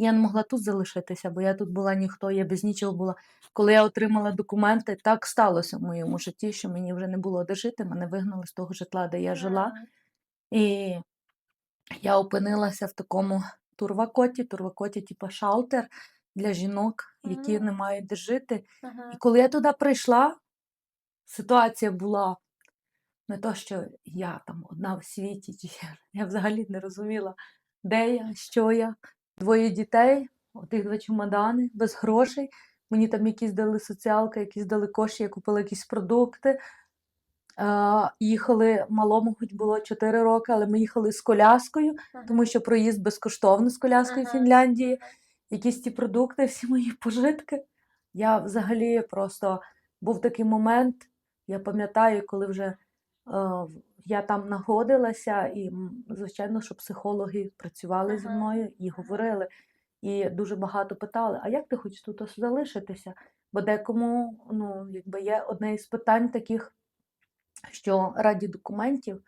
Я не могла тут залишитися, бо я тут була ніхто, я без нічого була. Коли я отримала документи, так сталося в моєму житті, що мені вже не було де жити, мене вигнали з того житла, де я жила. І я опинилася в такому турвакоті, турвакоті, типу шалтер для жінок, які не мають де жити. І коли я туди прийшла, ситуація була не то, що я там одна в світі, я, взагалі не розуміла, де я, що я. Двоє дітей, отих два чемодани, без грошей. Мені там якісь дали соціалка, якісь дали кошти, я купила якісь продукти. Е, їхали малому, хоч було 4 роки, але ми їхали з коляскою, тому що проїзд безкоштовно з коляскою в Фінляндії. Якісь ті продукти, всі мої пожитки. Я взагалі просто був такий момент, я пам'ятаю, коли вже я там знаходилася, і, звичайно, що психологи працювали зі мною і говорили. І дуже багато питали: а як ти хочеш тут залишитися? Бо декому ну, якби є одне із питань таких, що раді документів